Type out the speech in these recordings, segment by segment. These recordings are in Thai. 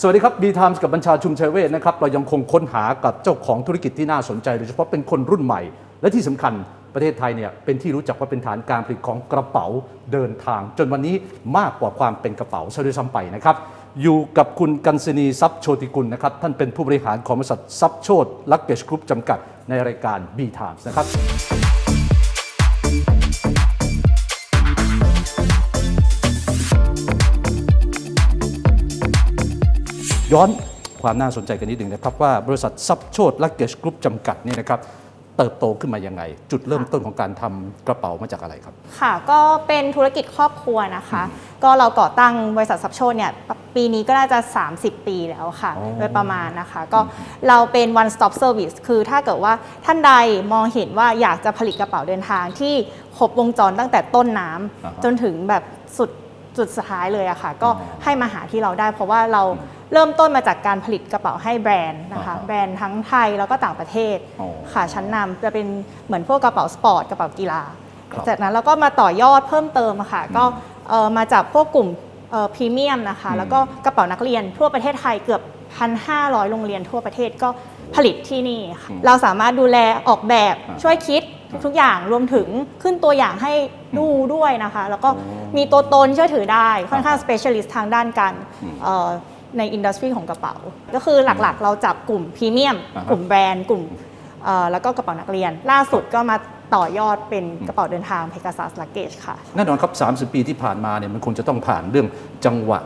สวัสดีครับ B Times กับบัญชาชุมชัยเวทนะครับ เรายังคงค้นหากับเจ้าของธุรกิจที่น่าสนใจ โดยเฉพาะเป็นคนรุ่นใหม่ และที่สำคัญประเทศไทยเนี่ยเป็นที่รู้จักว่าเป็นฐานการผลิตของกระเป๋าเดินทาง จนวันนี้มากกว่าความเป็นกระเป๋าซะด้วยซ้ำไปนะครับอยู่กับคุณกันศนีทรัพย์โชติกุลนะครับ ท่านเป็นผู้บริหารของบริษัททรัพย์โชตลักเกจกรุ๊ปจำกัดในรายการ B Times นะครับ ย้อนความน่าสนใจกันนิดหนึ่งนะครับว่าบริษัทซับโชตลักเกจกรุ๊ปจำกัดเนี่ยนะครับเติบโตขึ้นมายังไง จุดเริ่มต้นของการทำกระเป๋ามาจากอะไรครับ ค่ะก็เป็นธุรกิจครอบครัวนะคะ ก็เราก่อตั้งบริษัทซับโชนเนี่ยปีนี้ก็น่าจะ 30 ปีแล้วค่ะอ๋อโดยประมาณนะคะ ก็เราเป็น one stop service คือถ้าเกิดว่าท่านใดมองเห็นว่าอยากจะผลิตกระเป๋าเดินทางที่ครบวงจรตั้งแต่ต้นน้ำอ่าฮะจนถึงแบบสุด จุดสุดท้ายเลยอะค่ะ ก็อ๋อให้มาหาที่เราได้ เพราะว่าเราเริ่มต้นมาจากการผลิตกระเป๋าให้แบรนด์นะคะอ่าฮะแบรนด์ทั้งไทยแล้วก็ต่างประเทศอ๋อค่ะชั้นนำจะเป็นเหมือนพวกกระเป๋าสปอร์ตกระเป๋ากีฬาครับจากนั้นเราก็มาต่อยอดเพิ่มเติมอะค่ะ ก็เอ่อมาจากพวกกลุ่มพรีเมียมนะคะอืมแล้วก็กระเป๋านักเรียนทั่วประเทศไทยเกือบ 1,500 โรงเรียนทั่วประเทศก็ผลิตที่นี่ค่ะเราสามารถดูแลออกแบบอ่าช่วยคิดทุกๆอย่างรวมถึงขึ้นตัวอย่างให้ ดูด้วยนะคะ แล้วก็มีตัวตนเชื่อถือได้ค่อนข้าง specialist ทางด้านการอืมเอ่อในอินดัสทรีของกระเป๋า ก็คือหลักๆ เราจับกลุ่มพรีเมียม อ่าฮะ กลุ่มแบรนด์กลุ่มเอ่อแล้วก็กระเป๋านักเรียน ล่าสุดก็มาต่อยอดเป็นกระเป๋าเดินทาง Pegasus Luggage ค่ะ แน่นอนครับ 30 ปีที่ผ่านมาเนี่ยมันคงจะต้องผ่านเรื่องจังหวะ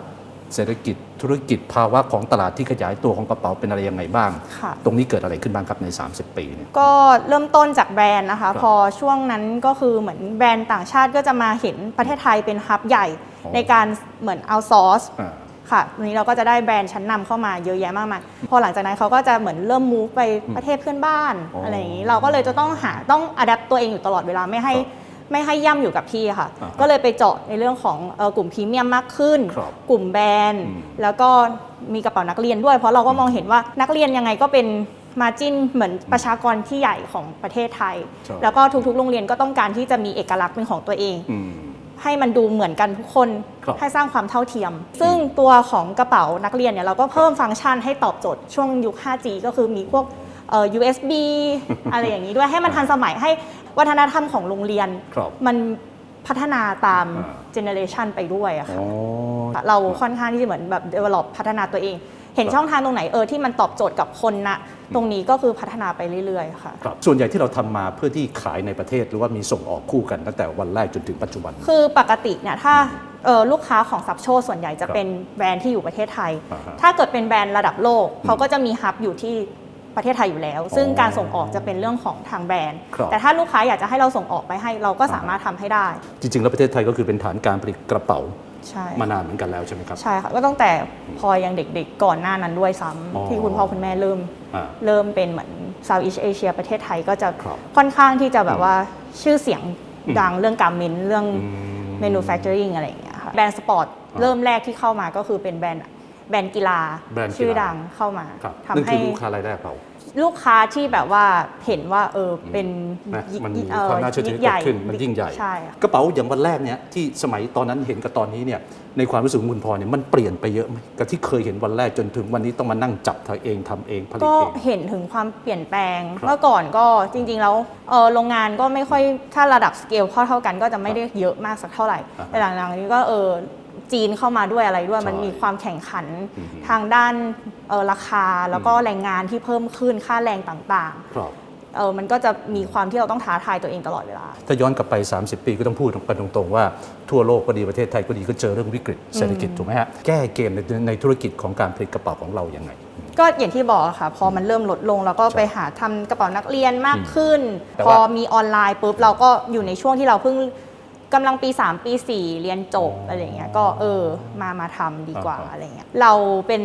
เศรษฐกิจธุรกิจภาวะของตลาดที่ขยายตัวของกระเป๋าเป็นอะไรยังไงบ้าง ค่ะ ตรงนี้เกิดอะไรขึ้นบ้างครับใน 30 ปีเนี่ย ก็เริ่มต้นจากแบรนด์นะคะครับพอช่วงนั้นก็คือเหมือนแบรนด์ต่างชาติก็จะมาเห็นประเทศไทยเป็นฮับใหญ่อ๋อ ในการเหมือนเอาซอร์ส อ่า ค่ะวันนี้เราก็จะได้แบรนด์ชั้นนำเข้ามาเยอะแยะมากมาย พอหลังจากนั้นเขาก็จะเหมือนเริ่มมูฟไปประเทศเพื่อนบ้านอ๋อออะไรอย่างนี้ เราก็เลยจะต้องหาต้องอัดแอปตัวเองอยู่ตลอดเวลาไม่ให้ครับ ไม่ให้ย่ำอยู่กับที่ค่ะ อ่าฮะก็เลยไปเจาะในเรื่องของเอ่อกลุ่มพรีเมียมมากขึ้น ครับกลุ่มแบรนด์ อืม แล้วก็มีกระเป๋านักเรียนด้วย เพราะเราก็มองเห็นว่านักเรียนยังไงก็เป็นมาจิ้นเหมือนประชากรที่ใหญ่ของประเทศไทย ใช่ แล้วก็ทุกๆ โรงเรียนก็ต้องการที่จะมีเอกลักษณ์เป็นของตัวเอง อืม ให้มันดูเหมือนกันทุกคนครับให้สร้างความเท่าเทียม ซึ่งตัวของกระเป๋านักเรียนเนี่ยเราก็เพิ่มฟังก์ชันให้ตอบโจทย์ช่วงยุค 5G ก็คือมีพวก เอ่อ USB อะไรอย่างนี้ด้วยให้มันทันสมัยให้วัฒนธรรมของโรงเรียน ครับมันพัฒนาตามอ่า เจเนอเรชันไปด้วยอะค่ะ อ๋อ เราค่อนข้างที่จะเหมือนแบบ develop พัฒนาตัวเอง เห็นครับ ช่องทางตรงไหนเออที่มันตอบโจทย์กับคนนะตรงนี้ก็คือพัฒนาไปเรื่อยๆค่ะ ครับส่วนใหญ่ที่เราทำมาเพื่อที่ขายในประเทศหรือว่ามีส่งออกคู่กันตั้งแต่วันแรกจนถึงปัจจุบัน คือปกติเนี่ยถ้าเอ่อลูกค้าของซับโชส่วนใหญ่จะครับเป็นแบรนด์ที่อยู่ประเทศไทย อ่าฮะถ้าเกิดเป็นแบรนด์ระดับโลกเขาก็จะมีฮับอยู่ที่ ประเทศไทยอยู่แล้ว ซึ่งอ๋อการส่งออกจะเป็นเรื่องของทางแบรนด์ครับแต่ถ้าลูกค้าอยากจะให้เราส่งออกไปให้เราก็สามารถทำให้ได้ จริงๆ แล้วประเทศไทยก็คือเป็นฐานการผลิตกระเป๋าใช่มานานเหมือนกันแล้วใช่ไหมครับ ใช่ค่ะ ก็ตั้งแต่พอยังเด็กๆ ก่อนหน้านั้นด้วยซ้อ๋อำที่คุณพ่อคุณแม่เริ่มอ่าเริ่มเป็นเหมือน Southeast Asia ประเทศไทยก็จะครับค่อนข้างที่จะแบบว่าชื่อเสียงอืมดังเรื่องการเมนเรื่องอืม manufacturing อะไรอย่างเงี้ยค่ะแบรนด์สปอร์ตอ่าเริ่มแรกที่เข้ามาก็คือเป็นแบรนด์ แบรนด์กีฬาแบรนด์กีฬา ชื่อดังเข้ามาครับทำนั่นให้คือลูกค้ารายแรกเรา ลูกค้าที่แบบว่าเห็นว่าเออเป็นนะมันยิ่มีงเอ่อความน่าเชื่อถือยิ่งเกิดขึ้นมันยิ่งใหญ่ ใช่ค่ะกระเป๋าอย่างวันแรกเนี่ยที่สมัยตอนนั้นเห็นกับตอนนี้เนี่ยในความรู้สึกของคุณพรเนี่ยมันเปลี่ยนไปเยอะไหมกับที่เคยเห็นวันแรกจนถึงวันนี้ต้องมานั่งจับเธอเองทำเองผลิตก็เอง เห็นถึงความเปลี่ยนแปลง ครับเมื่อก่อนก็จริงๆแล้วเอ่อโรงงานก็ไม่ค่อยถ้าระดับสเกลเท่าเท่าๆกันก็จะไม่ได้เยอะมากสักเท่าไหร่ อ่าฮะ แต่หลังๆนี้ก็เออ จีนเข้ามาด้วยอะไรด้วยใช่มันมีความแข่งขันอือฮึทางด้านเอ่อราคาแล้วก็แรงงานที่เพิ่มขึ้นค่าแรงต่างครับๆเออมันก็จะมีความที่เราต้องท้าทายตัวเองตลอดเวลา ถ้าย้อนกลับไป 30 ปีก็ต้องพูดกันตรงๆ ว่าทั่วโลกก็ดีประเทศไทยก็ดีก็เจอเรื่องวิกฤตเศรษฐกิจถูกไหมฮะแก้เกมในในธุรกิจของการผลิตกระเป๋าของเราอย่างไง ก็อย่างที่บอกอะค่ะ พอมันเริ่มลดลงเราก็ใช่ไปหาทำกระเป๋านักเรียนมากขึ้นแต่พอว่ามีออนไลน์ปุ๊บเราก็อยู่ในช่วงที่เราเพิ่ง กำลังปี 3 ปี 4 เรียนจบอ๋อออะไรเงี้ยก็เออมามาทำดีกว่าอ่าฮะอะไรเงี้ยเราเป็น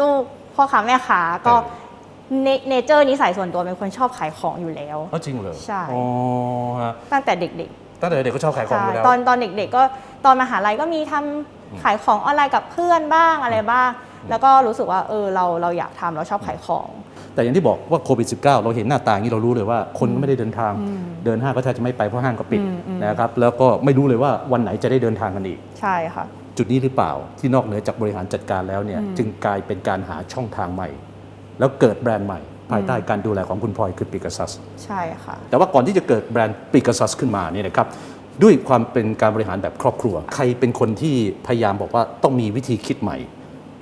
ลูกพ่อค้าแม่ค้าก็เอเนเนเจอร์นิสัยส่วนตัวเป็นคนชอบขายของอยู่แล้วอ๋อจริงเลยใช่อ๋อฮะตั้งแต่เด็กตั้งแต่เด็กก็ชอบขายๆของอยู่ใช่แล้วตอนตอนเด็ก ๆ ก็ตอนมหาลัยก็มีทำขายของออนไลน์กับเพื่อนบ้างอะไรบ้าง แล้วก็รู้สึกว่าเออเราเราอยากทำเราชอบขายของ แต่อย่างที่บอกว่าโควิด -19 เราเห็นหน้าตาอย่างนี้เรารู้เลยว่าคนไม่ได้เดินทาง เดินห้างก็แทบจะไม่ไปเพราะห้างก็ปิดอืมอืมนะครับแล้วก็ไม่รู้เลยว่าวันไหนจะได้เดินทางกันอีก ใช่ค่ะกจุดนี้หรือเปล่าที่นอกเหนือจากบริหารจัดการแล้วเนี่ยจึงกลายเป็นการหาช่องทางใหม่ แล้วเกิดแบรนด์ใหม่ ภายใต้การดูแลของคุณพลอยคือปิกัสซัสใช่ค่ะแต่ว่าก่อนที่จะเกิดแบรนด์ปิกัสซัสขึ้นมาเนี่ยนะครับด้วยความเป็นการบริหารแบบครอบครัว ใครเป็นคนที่พยายามบอกว่าต้องมีวิธีคิดใหม่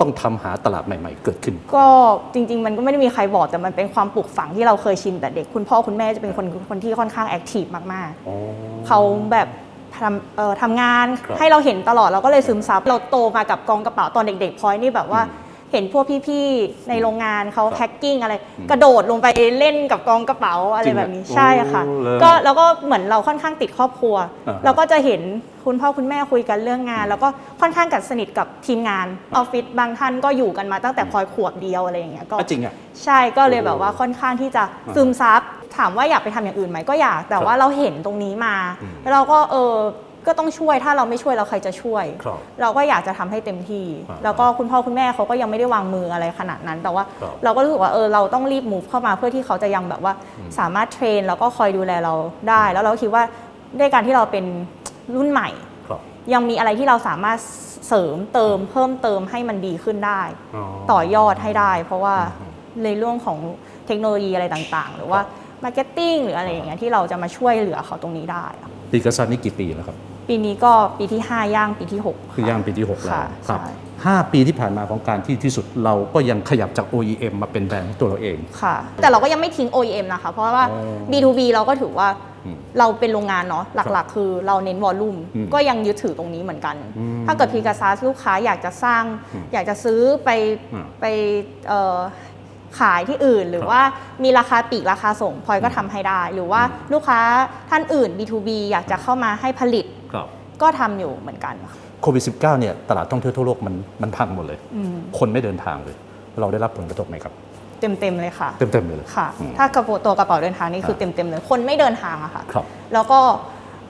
ต้องทำหาตลาดใหม่ ๆ เกิดขึ้น ก็จริง ๆ มันก็ไม่ได้มีใครบอกแต่มันเป็นความปลูกฝังที่เราเคยชินแต่เด็กคุณพ่อคุณแม่จะเป็นคนคนที่ค่อนข้างแอคทีฟมากๆเขาแบบทำเอ่อทำงานครับให้เราเห็นตลอดเราก็เลยซึมซับเราโตมากับกองกระเป๋าตอนเด็กๆพลอยนี่แบบว่าเห็นพวกพี่ๆในโรงงานเขาครับแพ็คกิ้งอะไร กระโดดลงไปเล่นกับกองกระเป๋าอะไรจริงอะแบบนี้โอ้ใช่ค่ะเลยก็แล้วก็เหมือนเราค่อนข้างติดครอบครัวอ่าฮะเราก็จะเห็นคุณพ่อคุณแม่คุยกันเรื่องงาน แล้วก็ค่อนข้างกัดสนิทกับทีมงานออฟฟิศบางท่านก็อยู่กันมาตั้งแต่พลอยขวบเดียวอะไรอย่างเงี้ยก็อะจริงอะใช่ก็เลยแบบว่าค่อนข้างที่จะซึมซับถามว่าอยากไปทำอย่างอื่นไหมก็อยาก แต่ว่าเราเห็นตรงนี้มาอืมแล้วเราก็เออ ก็ต้องช่วยถ้าเราไม่ช่วยเราใครจะช่วย ครับเราก็อยากจะทำให้เต็มที่อ่าแล้วก็คุณพ่อคุณแม่เขาก็ยังไม่ได้วางมืออะไรขนาดนั้น แต่ว่าครับเราก็รู้สึกว่าเออเราต้องรีบ move เข้ามาเพื่อที่เขาจะยังแบบว่าสามารถเทรนแล้วก็คอยดูแลเราได้ แล้วเราคิดว่าด้วยการที่เราเป็นรุ่นใหม่ ครับยังมีอะไรที่เราสามารถเสริมเติมเพิ่มเติมให้มันดีขึ้นได้ ต่อยอดให้ได้ เพราะว่าในเรื่องของเทคโนโลยีอะไรต่างๆ หรือว่ามาร์เก็ตติ้งหรืออะไรอย่างเงี้ยที่เราจะมาช่วยเหลือเขาตรงนี้ได้อะปิกัสซัสนี่กี่ปีแล้วครับ ปีนี้ก็ปีที่ 5 ย่างปีที่ 6 คือย่างปีที่ 6 แล้วค่ะครับใช่ ห้าปีที่ผ่านมาของการที่ที่สุดเราก็ยังขยับจาก OEM มาเป็นแบรนด์ของตัวเราเอง ค่ะ แต่เราก็ยังไม่ทิ้ง OEM นะคะ เพราะว่า อ๋อ B2B เราก็ถือว่าอืมเราเป็นโรงงานเนาะหลักๆ คือเราเน้นวอลลุ่มอืมก็ยังยึดถือตรงนี้เหมือนกัน อืมถ้าเกิดพีกาซัสลูกค้าอยากจะสร้าง อืมอยากจะซื้อไปอืมไปเอ่อขายที่อื่น หรือครับว่ามีราคาปลีกราคาส่งพลอยก็ทำให้ได้ หรือว่าลูกค้าท่านอื่น B2B อยากจะเข้ามาให้ผลิตครับ ก็ทำอยู่เหมือนกันค่ะโควิด -19 เนี่ยตลาดท่องเที่ยวทั่วโลกมันมันพังหมดเลยอืมคนไม่เดินทางเลย เราได้รับผลกระทบไหมครับ เต็มๆเลยค่ะ เต็มๆเลยค่ะอืมถ้ากระเป๋าตัวกระเป๋าเดินทางนี่คือครับเต็มๆเลย คนไม่เดินทางอะค่ะครับแล้วก็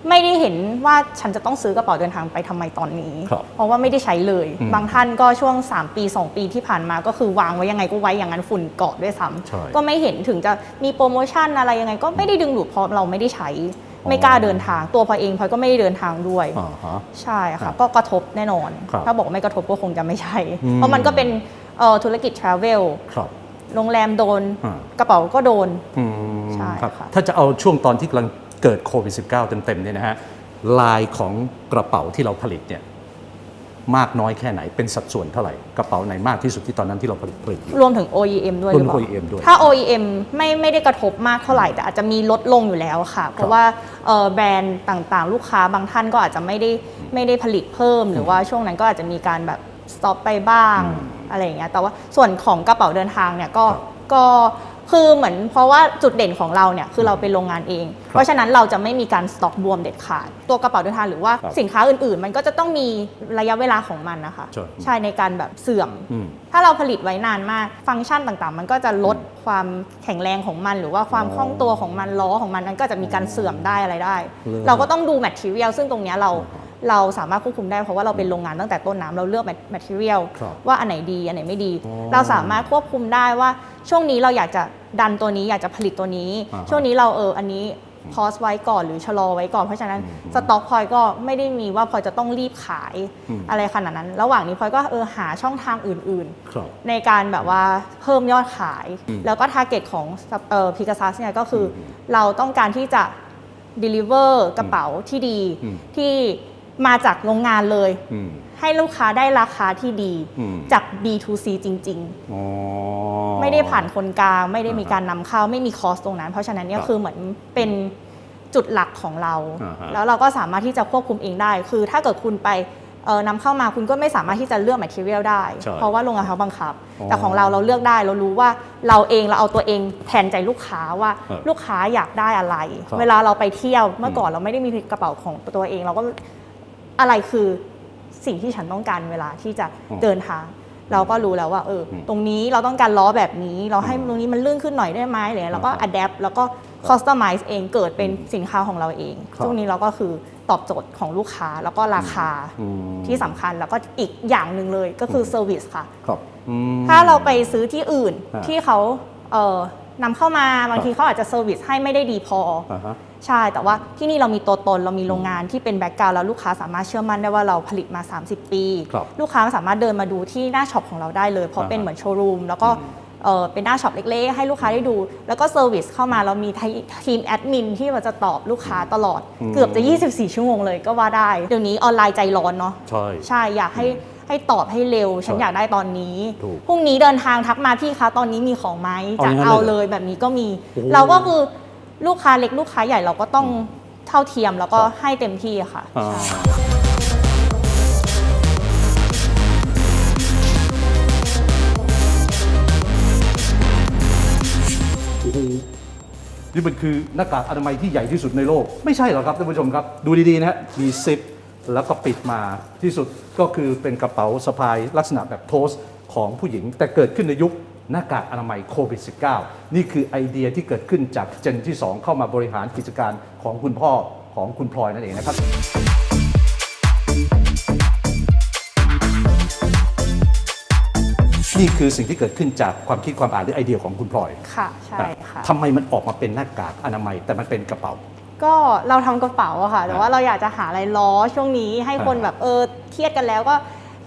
ไม่ได้เห็นว่าฉันจะต้องซื้อกระเป๋าเดินทางไปทำไมตอนนี้ครับเพราะว่าไม่ได้ใช้เลยอืมบางท่านก็ช่วง 3 ปี 2 ปีที่ผ่านมาก็คือวางไว้ยังไงก็ไว้อย่างนั้นฝุ่นเกาะด้วยซ้ใช่ำก็ไม่เห็นถึงจะมีโปรโมชั่นอะไรยังไงก็ไม่ได้ดึงดูดเพราะเราไม่ได้ใช้ ไม่กล้าเดินทางตัวพลอยเองพลอยก็ไม่ได้เดินทางด้วยอ่าฮะ ใช่ครัค่ะบก็กระทบแน่นอน ครับถ้าบอกว่าไม่กระทบก็คงจะไม่ใช่ อืม เพราะมันก็เป็นเอ่อธุรกิจทราเวลครับ โรงแรมโดน อ่า กระเป๋าก็โดน อืมใช่ครับค่ะ ถ้าจะเอาช่วงตอนที่กำลังเกิดโควิด -19 เต็มๆเนี่ยนะฮะลายของกระเป๋าที่เราผลิตเนี่ย มากน้อยแค่ไหนเป็นสัดส่วนเท่าไหร่กระเป๋าไหนมากที่สุดที่ตอนนั้นที่เราผลิตผลิตอยู่รวมถึง OEM ด้วยรวมหรือเปล่า OEM ด้วย ถ้า OEM ไม่ไม่ได้กระทบมากเท่าไหร่ แต่อาจจะมีลดลงอยู่แล้วค่ะ เพราะว่าเอ่อแบรนด์ต่างๆ ลูกค้าบางท่านก็อาจจะไม่ได้ไม่ได้ผลิตเพิ่ม หรือว่าช่วงนั้นก็อาจจะมีการแบบสต็อปไปบ้างอืมอะไรอย่างเงี้ยแต่ว่าส่วนของกระเป๋าเดินทางเนี่ยก็ครับ ก็ คือเหมือนเพราะว่าจุดเด่นของเราเนี่ยคือเราเป็นโรงงานเองครับเพราะฉะนั้นเราจะไม่มีการสต็อกบวมเด็ดขาด ตัวกระเป๋าเดินทางหรือว่าครับสินค้าอื่นๆ มันก็จะต้องมีระยะเวลาของมันนะคะใช่ใช่ในการแบบเสื่อมอืมถ้าเราผลิตไว้นานมากฟังก์ชันต่างๆ มันก็จะลดความแข็งแรงของมัน หรือว่าความอ๋อคล่องตัวของมันล้อของมันนั้นก็จะมีการเสื่อมได้อะไรได้เลยเราก็ต้องดูแมทเทียลซึ่งตรงเนี้ยเราอ๋อ เราสามารถควบคุมได้เพราะว่าเราเป็นโรงงานตั้งแต่ต้นน้ำเราเลือกแมทเทียลครับว่าอันไหนดีอันไหนไม่ดี อ๋อเราสามารถควบคุมได้ว่าช่วงนี้เราอยากจะดันตัวนี้อยากจะผลิตตัวนี้ อ่าฮะช่วงนี้เราเอออันนี้พอสไว้ก่อนหรือชะลอไว้ก่อนเพราะฉะนั้นอืมสต็อกพลอยก็ไม่ได้มีว่าพลอยจะต้องรีบขายอืม อะไรขนาดนั้น ระหว่างนี้พลอยก็เออหาช่องทางอื่น ๆ ครับ ในการแบบว่าเพิ่มยอดขาย อืมแล้วก็ทาร์เก็ตของเอ่อพิกาซัสเนี่ยก็คืออมเราต้องการที่จะ deliver กระเป๋าที่ดี อืมที่ มาจากโรงงานเลย อืม ให้ลูกค้าได้ราคาที่ดี อืม จาก B2C จริง อ๋อ ๆ ไม่ได้ผ่านคนกลาง ไม่ได้มีอ่าฮะการนำเข้าไม่มีคอสตรงนั้น เพราะฉะนั้นเนี่คยรับคือเหมือนเป็นจุดหลักของเรา อ่าฮะ แล้วเราก็สามารถที่จะควบคุมเองได้ คือถ้าเกิดคุณไปเอ่อนำเข้ามาคุณก็ไม่สามารถที่จะเลือก material ได้ ใช่เพราะว่าโรงงานเขาบังคับ อ๋อแต่ของเราเราเลือกได้เรารู้ว่าเราเองเราเอาตัวเองแทนใจลูกค้าว่าเออลูกค้าอยากได้อะไร ครับเวลาเราไปเที่ยวเมื่อก่อนเราไม่ได้มีกระเป๋าของตัวเอง เราก็ อะไรคือสิ่งที่ฉันต้องการเวลาที่จะอ๋อเดินทาง เราก็รู้แล้วว่าเอออมตรงนี้เราต้องการล้อแบบนี้ เราให้อืมตรงนี้มันลื่นขึ้นหน่อยได้ไหมอะไรเลยเราก็อ่าฮะอัดแอปแล้วก็คอสตอมไมซ์เองเกิดเป็นสินค้าของเราเองครับตรงนี้เราก็คือตอบโจทย์ของลูกค้าแล้วก็ราคาอืมที่สำคัญแล้วก็อีกอย่างหนึ่งเลยก็คือเซอร์วิสค่ะครับอืมถ้าเราไปซื้อที่อื่นอ่าที่เขาเอ่อ นำเข้ามาบางทีเขาอาจจะเซอร์วิสให้ไม่ได้ดีพออ่าฮะใช่แต่ว่าที่นี่เรามีตัวตนเรามีโรงงานที่เป็นแบ็กกราวแล้วลูกค้าสามารถเชื่อมั่นได้ว่าเราผลิตมา 30 ปีครับลูกค้าสามารถเดินมาดูที่หน้าช็อปของเราได้เลยเพราะอ่าฮะเป็นเหมือนโชว์รูมแล้วก็เอ่อเป็นหน้าช็อปเล็กๆ ให้ลูกค้าได้ดู แล้วก็เซอร์วิสเข้ามาเรามีทีมแอดมินที่มันจะตอบลูกค้าตลอดอืมเกือบจะ 24 ชั่วโมงเลยก็ว่าได้ เดี๋ยวนี้ออนไลน์ใจร้อนเนาะใช่ใช่อยากให้ ให้ตอบให้เร็ว ฉันใช่อยากได้ตอนนี้ถูกพรุ่งนี้เดินทางทักมาพี่คะตอนนี้มีของไหมเอาจะอย่างนั้นเอาเลยเหรอเลยแบบนี้ก็มีโอ้เราก็คือลูกค้าเล็กลูกค้าใหญ่เราก็ต้องเท่าเทียมแล้วก็ครับให้เต็มที่ค่ะอ่าใช่โอ้โหนี่มันคือหน้ากากอนามัยที่ใหญ่ที่สุดในโลก ไม่ใช่หรอกครับท่านผู้ชมครับ ดูดีๆนะฮะมีซิป แล้วก็ปิดมาที่สุดก็คือเป็นกระเป๋าสะพายลักษณะแบบโทสของผู้หญิง แต่เกิดขึ้นในยุคหน้ากากอนามัยโควิด -19 นี่คือไอเดียที่เกิดขึ้นจากเจนที่ 2 เข้ามาบริหารกิจการของคุณพ่อของคุณพลอยนั่นเองนะครับนี่คือสิ่งที่เกิดขึ้นจากความคิดความอ่านหรือไอเดียของคุณพลอยค่ะใช่ค่ะทำไมมันออกมาเป็นหน้ากากอนามัยแต่มันเป็นกระเป๋า ก็เราทำกระเป๋าอะค่ะ แต่ว่าเราอยากจะหาอะไรล้อช่วงนี้ให้คนอ่าแบบเออเครียดกันแล้วก็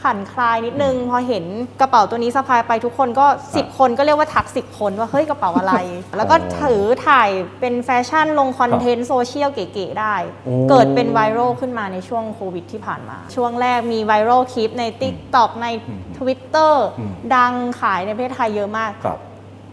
ขันคลายนิดนึง พอเห็นกระเป๋าตัวนี้สะพายไปทุกคนก็ 10 คนก็เรียกว่าทัก 10 คนว่าเฮ้ยกระเป๋าอะไร แล้วก็ถือถ่ายเป็นแฟชั่นลงคอนเทนต์โซเชียลเก๋ๆได้โอ้เกิดเป็นไวรัลขึ้นมาในช่วงโควิดที่ผ่านมา ช่วงแรกมีไวรัลคลิปใน TikTok ในอืม Twitter อืมดังขายในประเทศไทยเยอะมากครับ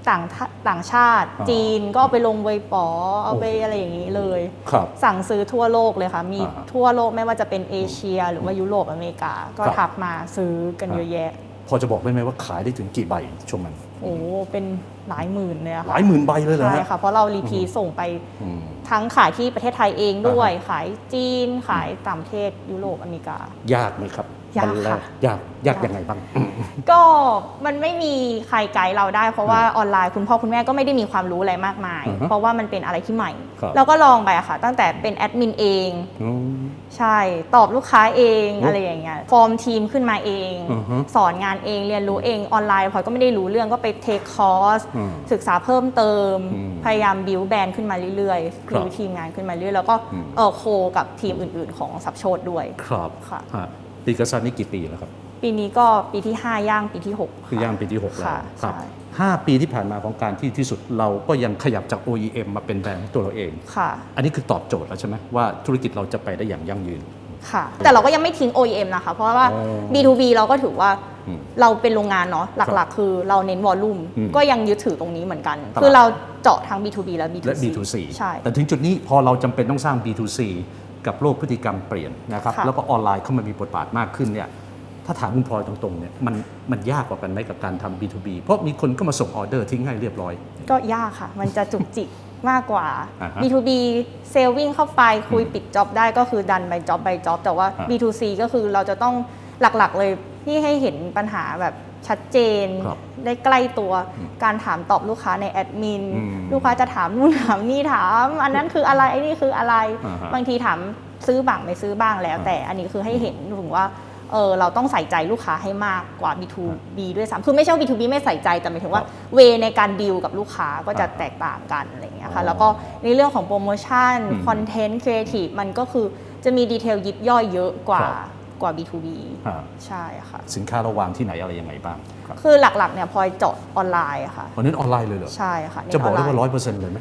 ต่างทะต่างชาติ อ่าจีนก็เอาไปลงเวยป๋อเอาไปโอ้อะไรอย่างนี้เลย ครับสั่งซื้อทั่วโลกเลยค่ะ มีอ่าฮะทั่วโลกไม่ว่าจะเป็นเอเชีย หรือว่ายุโรปอเมริกา ก็ครับ ทักมาซื้อกันเยอะแยะ พอจะบอกได้ไหมว่าขายได้ถึงกี่ใบช่วงนั้น โอ้เป็นหลายหมื่นเลยอะหค่ะลายหมื่นใบเลยเหรอใช่ฮะ ค่ะ เพราะเรารีพีส่งไปอืม ทั้งขายที่ประเทศไทยเองด้วยอ่าฮะขายจีนขายต่างประเทศยุโรปอเมริกา ยากไหมครับ ยากวันแรค่ะยากยากยังไงบ้าง ก็มันไม่มีใครไกด์เราได้ เพราะว่าออนไลน์คุณพ่อคุณแม่ก็ไม่ได้มีความรู้อะไรมากมายอือฮะเพราะว่ามันเป็นอะไรที่ใหม่ครับเราก็ลองไปอะค่ะ ตั้งแต่เป็นแอดมินเองอืมใช่ตอบลูกค้าเองโอ้อะไรอย่างเงี้ยฟอร์มทีมขึ้นมาเองอือฮึสอนงานเองเรียนรู้เองออนไลน์พลอยก็ไม่ได้รู้เรื่องก็ไปเทคคอร์สอืมศึกษาเพิ่มเติมอืมพยายามบิวแบรนด์ขึ้นมาเรื่อยๆครับบิวทีมงานขึ้นมาเรื่อยๆแล้วก็อืมเออโคกับทีมอื่น ๆ ของสับโชดด้วยครับค่ะ ฮะปีกษัตริย์นี่กี่ปีแล้วครับ ปีนี้ก็ปีที่ 5 ย่างปีที่ 6 คือย่างปีที่ 6 แล้วค่ะครับใช่ ห้าปีที่ผ่านมาของการที่ที่สุดเราก็ยังขยับจาก OEM มาเป็นแบรนด์ของตัวเราเอง ค่ะ อันนี้คือตอบโจทย์แล้วใช่ไหมว่าธุรกิจเราจะไปได้อย่างยั่งยืน ค่ะ แต่เราก็ยังไม่ทิ้ง OEM นะคะ เพราะว่า อ๋อ B2B เราก็ถือว่าอืมเราเป็นโรงงานเนาะหลักๆ คือเราเน้นวอลลุ่มอืมก็ยังยึดถือตรงนี้เหมือนกัน ตลาด คือเราเจาะทั้ง B2B และ B2C และ B2C ใช่ แต่ถึงจุดนี้พอเราจำเป็นต้องสร้าง B2C กับโลกพฤติกรรมเปลี่ยนนะครับค่ะ แล้วก็ออนไลน์เข้ามามีบทบาทมากขึ้นเนี่ยถ้าถามคุณพลอยตรงๆเนี่ยมันมันยากกว่ากันไหมกับการทำ B2B เพราะมีคนก็มาส่งออเดอร์ทิ้งให้เรียบร้อย ก็ยากค่ะ มันจะจุกจิกมากกว่า อ่าฮะ B2B เซลวิ่งเข้าไปคุยปิดจ็อบได้ก็คือดันไปจ็อบไปจ็อบแต่ว่า อ่า B2C ก็คือเราจะต้องหลักๆเลยที่ให้เห็นปัญหาแบบ ชัดเจน ครับได้ใกล้ตัวการถามตอบลูกค้าในแอดมินอืมลูกค้าจะถามนู่นถามนี่ถาม อันนั้นคืออะไรไอ้นี่คืออะไร อ่าฮะบางทีถามซื้อบ้างไม่ซื้อบ้างแล้ว อ่าแต่อันนี้คือให้เห็นถึงว่าเออเราต้องใส่ใจลูกค้าให้มากกว่า B2B ด้วยซ้ำคือไม่ใช่ว่า B2B ไม่ใส่ใจแต่หมายถึงว่าครับเวในการดีลกับลูกค้าก็จะอ่าแตกต่างกันอะไรอย่างเงี้ยอ๋ค่ะอแล้วก็ในเรื่องของโปรโมชั่นอืมคอนเทนต์ครีเอทีฟมันก็คือจะมีดีเทลยิบย่อยเยอะกว่า ครับ กว่า B2B อ่า ใช่ค่ะ สินค้าเราวางที่ไหนอะไรยังไงบ้างครับคือหลักๆเนี่ยพลอยเจาะออนไลน์ค่ะ วันนี้ออนไลน์เลยเหรอ ใช่ค่ะเน้นจะบอกได้นลว่าน์ร้อยเปอร์เซ็นต์เลยไหม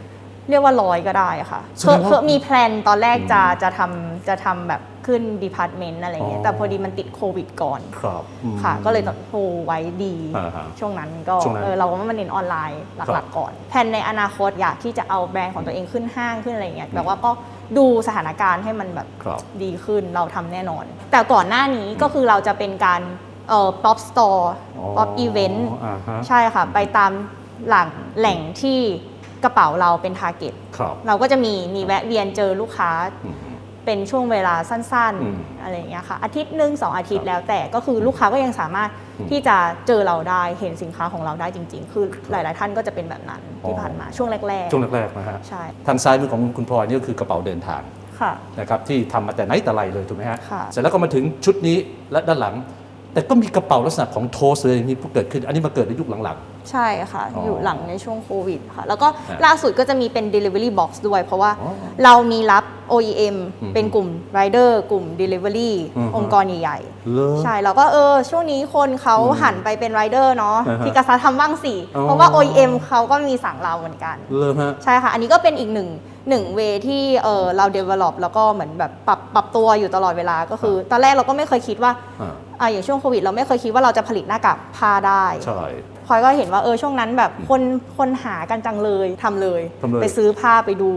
เรียกว่าร้อยก็ได้ค่ะแสคือดงว่าคือมีแพลนตอนแรกจะอืมจะทำจะทำแบบขึ้นดีพาร์ตเมนต์อะไรเงี้อ๋ยอ แต่พอดีมันติดโควิดก่อนครับอืม ค่ะ ก็เลยต้องโทรไว้ดี อ่าฮะช่วงนั้นก็ช่วงนั้นเออเราก็มาเน้นออนไลน์หครัลับกๆก่อน แผนในอนาคตอยากที่จะเอาแบรนด์ของตัวเองขึ้นห้างขึ้นอะไรเงี้ยแต่ว่าก็ ดูสถานการณ์ให้มันแบบครับ ดีขึ้นเราทำแน่นอน แต่ก่อนหน้านี้ก็คือเราจะเป็นการเอ่อ pop store อ๋อ pop event อ่าฮะใช่ค่ะ ไปตามหลังแหล่งที่กระเป๋าเราเป็น target ครับ เราก็จะมีมีแวะเวียนเจอลูกค้าอืม เป็นช่วงเวลาสั้นอืม ๆอะไรอย่างเงี้ยค่ะอาทิตย์หนึ่งสองอาทิตครัย์บแล้วแต่ก็คือลูกค้าก็ยังสามารถอืมที่จะเจอเราได้เห็นสินค้าของเราได้จริง ๆ คือหลาย ๆ ท่านก็จะเป็นแบบนั้นอ๋อที่ผ่านมาช่วงแรกช่วงแรกๆนะฮะๆ ใช่ทางซ้ายมือของคุณพลอยนี่ก็คือกระเป๋าเดินทางค่ะ นะครับที่ทำมาแต่ไหนแต่ไรเลยถูกไหมฮะค่ะ เสร็จแล้วก็มาถึงชุดนี้และด้านหลัง แต่ก็มีกระเป๋าลักษณะของโทสเลยอย่างนี้เกิดขึ้น อันนี้มาเกิดในยุคหลัง ใช่ค่ะ อ๋อออยู่หลังในช่วงโควิดค่ะ แล้วก็ฮะล่าสุดก็จะมีเป็น delivery box ด้วย เพราะว่าอ๋อเรามีรับ OEM อืมเป็นกลุ่ม rider กลุ่ม delivery อืมองค์กรใหญ่ๆเลๆใช่ แล้วก็เออ ช่วงนี้คนเขาหันไปเป็น rider เนาะอ่าฮะพี่กษาทำบ้างสิ อ๋อ เพราะว่า OEM เขาก็มีสั่งเราเหมือนกันเริ่มฮะ ใช่ค่ะ อันนี้ก็เป็นอีกหนึ่ง หนึ่งเวที่เออเรา develop แล้วก็เหมือนแบบปรับปรับตัวอยู่ตลอดเวลาก็คือ ตอนแรกเราก็ไม่เคยคิดว่าอ่าอ่าอย่างช่วงโควิด เราไม่เคยคิดว่าเราจะผลิตหน้ากากผ้าได้ใช่ พลอยก็เห็นว่าเออช่วงนั้นแบบคนคนหากันจังเลยทำเลย ทำเลย ไปซื้อผ้าไปดู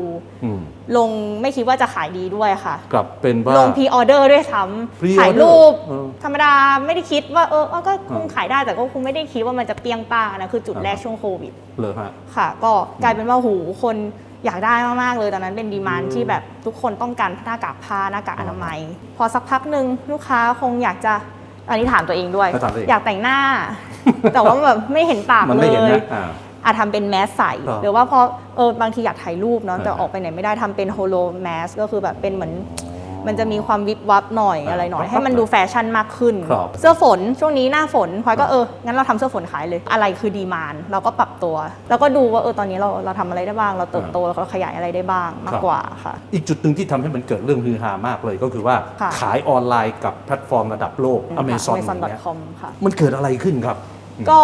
อืมลงไม่คิดว่าจะขายดีด้วยค่ะ กลับเป็นว่า ลงพรีออเดอร์ด้วยซ้ pre-order ำถ่ายรูป เออธรรมดาไม่ได้คิดว่าเออเออก็คงอ่าขายได้แต่ก็คงไม่ได้คิดว่ามันจะเปรี้ยงป้างนะ คือจุดอ่า แรกช่วงโควิด เลยฮะ ค่ะ ก็กลายเป็นว่าหูคน อยากได้มากๆเลยตอนนั้นเป็นดีมานอืมที่แบบทุกคนต้องการหน้ากากผ้าหน้ากากออ่านามัย พอสักพักหนึ่งลูกค้าคงอยากจะอันนี้ถามตัวเองด้วย ถามตัวเอง อยากแต่งหน้า แต่ว่าแบบไม่เห็นปากมันเลไม่เห็นย นะอ่า อาจทำเป็นแมสใส่ครับ หรือว่าพอเออบางทีอยากถ่ายรูปเนาะแต่อ่าออกไปไหนไม่ได้ทำเป็นโฮโลแมสก็คือแบบเป็นเหมือน มันจะมีความวิบวับหน่อยอ่าอะไรหน่อยวับๆให้มันดูแฟชั่นมากขึ้น ครับเสื้อฝนช่วงนี้หน้าฝนพลอยก็เอองั้นเราทำเสื้อฝนขายเลย อะไรคือดีมานเราก็ปรับตัว แล้วก็ดูว่าเออตอนนี้เราเราทำอะไรได้บ้าง เราเติบโตเราขยายอะไรได้บ้างมาครักบ กว่าค่ะ อีกจุดหนึ่งที่ทำให้มันเกิดเรื่องฮือฮามากเลยก็คือว่าค่ะ ขายออนไลน์กับแพลตฟอร์มระดับโลก Amazon อย่างเงี้ย amazon.com ค่ะ มันเกิดอะไรขึ้นครับ ก็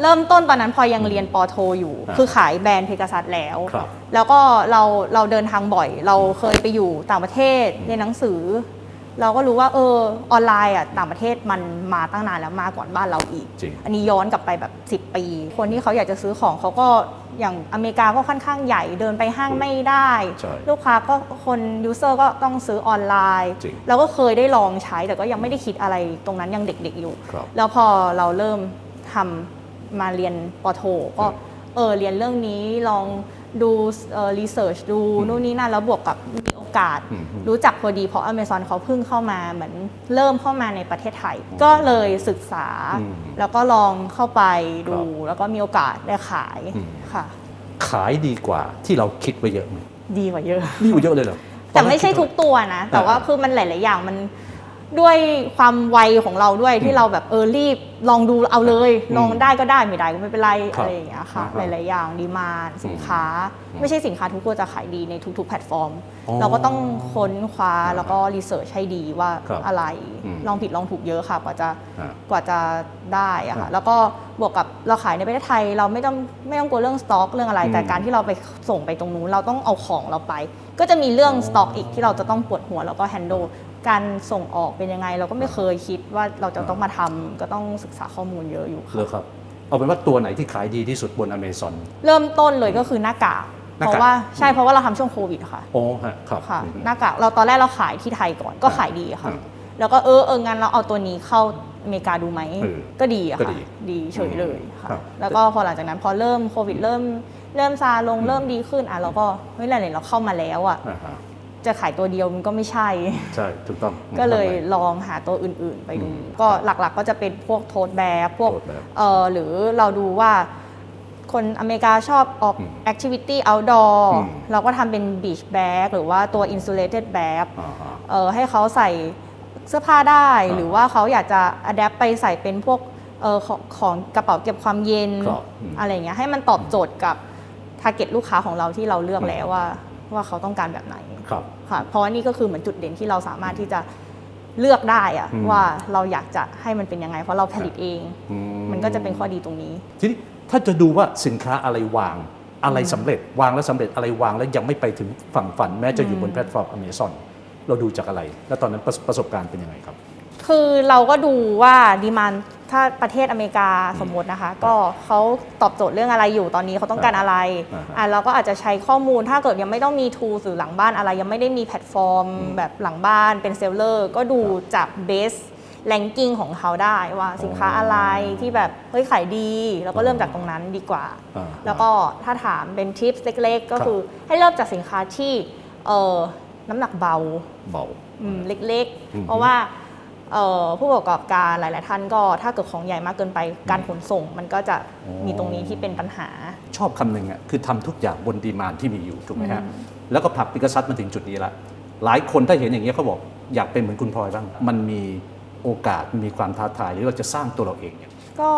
เริ่มต้นตอนนั้นพลอยยังเรียนปอโทอยู่อ่าคือขายแบรนด์เพกาซัสแล้ว ครับ แล้วก็เราเราเดินทางบ่อย เราเคยไปอยู่ต่างประเทศเรียนหนังสือ เราก็รู้ว่าเออออนไลน์อะต่างประเทศมันมาตั้งนานแล้วมาก่อนบ้านเราอีก จริง อันนี้ย้อนกลับไปแบบ 10 ปี คนที่เขาอยากจะซื้อของเขาก็อย่างอเมริกาก็ค่อนข้างใหญ่เดินไปห้างไม่ได้ ใช่ลูกค้าก็คนยูเซอร์ก็ต้องซื้อออนไลน์จริง เราก็เคยได้ลองใช้แต่ก็ยังไม่ได้คิดอะไรตรงนั้นยังเด็กๆอยู่ ครับ แล้วพอเราเริ่ม ทำมาเรียนปอโท ก็เออเรียนเรื่องนี้ลองดูเอ่อรีเสิร์ชดูอืมนู่นนี่นั่นแล้วบวกกับมีโอกาสอืมอืมรู้จักพอดีเพราะ Amazon เขาเพิ่งเข้ามาเหมือนเริ่มเข้ามาในประเทศไทย ก็เลยศึกษาอืมแล้วก็ลองเข้าไปดูครับแล้วก็มีโอกาสได้ขายอืมค่ะ ขายดีกว่าที่เราคิดไว้เยอะไหมดีกว่าเยอะดีกว่าเยอะเลยเหรอแต่ไม่ใช่ทุกตัวนะ แต่ว่าอ่าคือมันหลาย ๆ อย่างมัน ด้วยความไวของเราด้วยที่เราแบบเออรีบลองดูเอาเลยอืมลองได้ก็ได้ไม่ได้ก็ไม่เป็นไรครับอะไรอย่างเงี้ยค่ะอ่าหลายๆอย่างดีมานสินค้าอืมไม่ใช่สินค้าทุกตัวจะขายดีในทุก ๆ แพลตฟอร์มอ๋อเราก็ต้องค้นคว้าอ่าแล้วก็รีเสิร์ชให้ดีว่าครับอะไรอืมลองผิดลองถูกเยอะค่ะกว่าจะอ่ากว่าจะได้อะค่ะอ่าแล้วก็บวกกับเราขายในประเทศไทย เราไม่ต้องไม่ต้องกลัวเรื่องสต็อกเรื่องอะไรอืมแต่การที่เราไปส่งไปตรงนู้นเราต้องเอาของเราไป ก็จะมีเรื่องอ๋อสต็อกอีกที่เราจะต้องปวดหัวแล้วก็แฮนด์ล การส่งออกเป็นยังไง เราก็ไม่เคยคิดว่าเราจะต้องมาทำก็ต้องศึกษาข้อมูลเยอะอยู่เลค่ะยครับ เอาเป็นว่าตัวไหนที่ขายดีที่สุดบน Amazon เริ่มต้นเลยก็คือหน้ากากหน้ากากเพราะว่าใช่เพราะว่าเราทำช่วงโควิดค่ะโอ้ฮะครับค่ะอืมหน้ากากเราตอนแรกเราขายที่ไทยก่อนก็ขายดีค่ะอ่าแล้วก็เออเอองั้นเราเอาตัวนี้เข้าอเมริกาดูไหมเออก็ดีอะก็ค่ะดีดีเฉยเลยค่ะครับแล้วก็พอหลังจากนั้นพอเริ่มโควิดเริ่มเริ่มซาลงเริ่มดีขึ้นอะเราก็เฮ้ยไหนๆเราเข้ามาแล้วอะอ่าฮะ จะขายตัวเดียวมันก็ไม่ใช่ ใช่ถูกต้องก็เลยทำไมลองหาตัวอื่นๆไปดูอืมก็หลักๆก็จะเป็นพวกโทสแบกพวก tote bag เออหรือเราดูว่าคนอเมริกาชอบออกอืม activity outdoor อืมเราก็ทำเป็น beach bag หรือว่าตัว insulated bag อ่าฮะเออให้เขาใส่เสื้อผ้าได้อ่าหรือว่าเขาอยากจะ adapt ไปใส่เป็นพวกเออของของกระเป๋าเก็บความเย็นครับอืมอะไรอย่างเงี้ยให้มันตอบโจทย์กับ target ลูกค้าของเราที่เราเลือกอืมแล้วว่า ว่าเขาต้องการแบบไหนครับค่ะเพราะว่านี่ก็คือเหมือนจุดเด่นที่เราสามารถที่จะเลือกได้อะอืมว่าเราอยากจะให้มันเป็นยังไง เพราะเราผลิตเองอืมันก็จะเป็นข้อดีตรงนี้ ทีนี้ถ้าจะดูว่าสินค้าอะไรวางอะไรสำเร็จวางแล้วสำเร็จอะไรวางแล้วยังไม่ไปถึงฝั่งฝัน แม้จะอยู่บนแพลตฟอร์ม Amazon เราดูจากอะไร แล้วตอนนั้นประประสบการณ์เป็นยังไงครับ คือเราก็ดูว่าดีมาน ถ้าประเทศอเมริกาสมมตินะคะ ก็เขาตอบโจทย์เรื่องอะไรอยู่ตอนนี้เขาต้องการอะไรอ่าฮะอะเราก็อาจจะใช้ข้อมูลถ้าเกิดยังไม่ต้องมีทูหรือหลังบ้านอะไร ยังไม่ได้มีแพลตฟอร์ม แบบหลังบ้านเป็นเซลเลอร์ก็ดูจากเบสแลนกิ้งของเขาได้ว่าสินค้าอะไรที่แบบเฮ้ยขายดีแล้วก็เริ่มจากตรงนั้นดีกว่าอ่าแล้วก็ถ้าถามเป็นทิปเล็กๆ ก็ครับคือให้เริ่มจากสินค้าที่เอ่อน้ำหนักเบาเบาอืมเล็กอืมๆเพราะว่าเอ่อ ผู้ประกอบการหลาย ๆ ท่านก็ถ้าเกิดของใหญ่มากเกินไปการขนส่ง มันก็จะอ๋อมีตรงนี้ที่เป็นปัญหา ชอบคำหนึ่งอะคือทำทุกอย่างบนดีมานที่มีอยู่ถูกไหมฮะอืมแล้วก็ผลักปิกัสซัสมาถึงจุดนี้ละหลายคนถ้าเห็นอย่างเงี้ยเขาบอกอยากเป็นเหมือนคุณพลอยบ้าง มันมีโอกาสมีความท้าทายหรือเราจะสร้างตัวเราเองเนี่ย ก็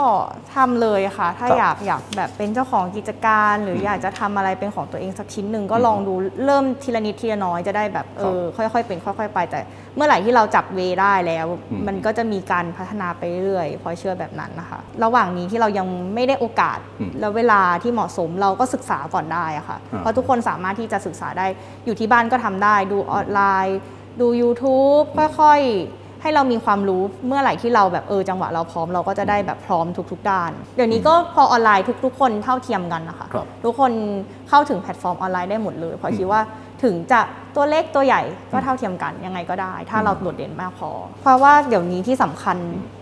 ทำเลยค่ะ ถ้าครับอยากอยากแบบเป็นเจ้าของกิจการ หรืออยากจะทำอะไรเป็นของตัวเองสักชิ้นหนึ่งก็ลองดูเริ่มทีละนิดทีละน้อยจะได้แบบเออค่อยๆเป็นค่อย ๆ ไปแต่ เมื่อไหร่ที่เราจับเวได้แล้ว อืม มันก็จะมีการพัฒนาไปเรื่อยพลอยเชื่อแบบนั้นนะคะ ระหว่างนี้ที่เรายังไม่ได้โอกาสอืมแล้วเวลาที่เหมาะสมเราก็ศึกษาก่อนได้อะค่ะ อ่า เพราะทุกคนสามารถที่จะศึกษาได้อยู่ที่บ้านก็ทำได้ดูออนไลน์ ดู YouTube ค่อยๆ ให้เรามีความรู้เมื่อไหร่ที่เราแบบเออจังหวะเราพร้อมเราก็จะได้แบบพร้อมทุก ๆ ด้าน เดี๋ยวนี้ก็พอออนไลน์ทุก ๆ คนเท่าเทียมกันนะคะครับทุกคนเข้าถึงแพลตฟอร์มออนไลน์ได้หมดเลยเพราะคิดว่าถึงจะตัวเล็กตัวใหญ่ก็เท่าเทียมกันยังไงก็ได้ ถ้าเราโดดเด่นมากพอ เพราะว่าเดี๋ยวนี้ที่สำคัญ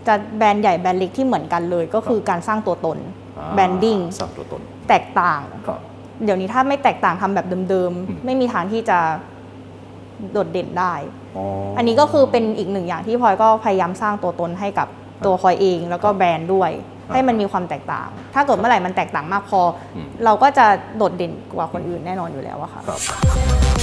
จะแบรนด์ใหญ่แบรนด์เล็กที่เหมือนกันเลย ก็คือการสร้างตัวตนอ่าแบรนดิ้งสร้างตัวตน แตกต่างครับเดี๋ยวนี้ถ้าไม่แตกต่างทำแบบเดิมอืมๆ ไม่มีทางที่จะ โดดเด่นได้อ๋ออันนี้ก็คือเป็นอีกหนึ่งอย่างที่พลอยก็พยายามสร้างตัวตนให้กับตัวพลอยเอง แล้วก็แบรนด์ด้วยครับให้มันมีความแตกต่าง ถ้าเกิดเมื่อไหร่มันแตกต่างมากพออมเราก็จะโดดเด่นกว่าคนอื่นแน่นอนอยู่แล้วอะค่ะครับ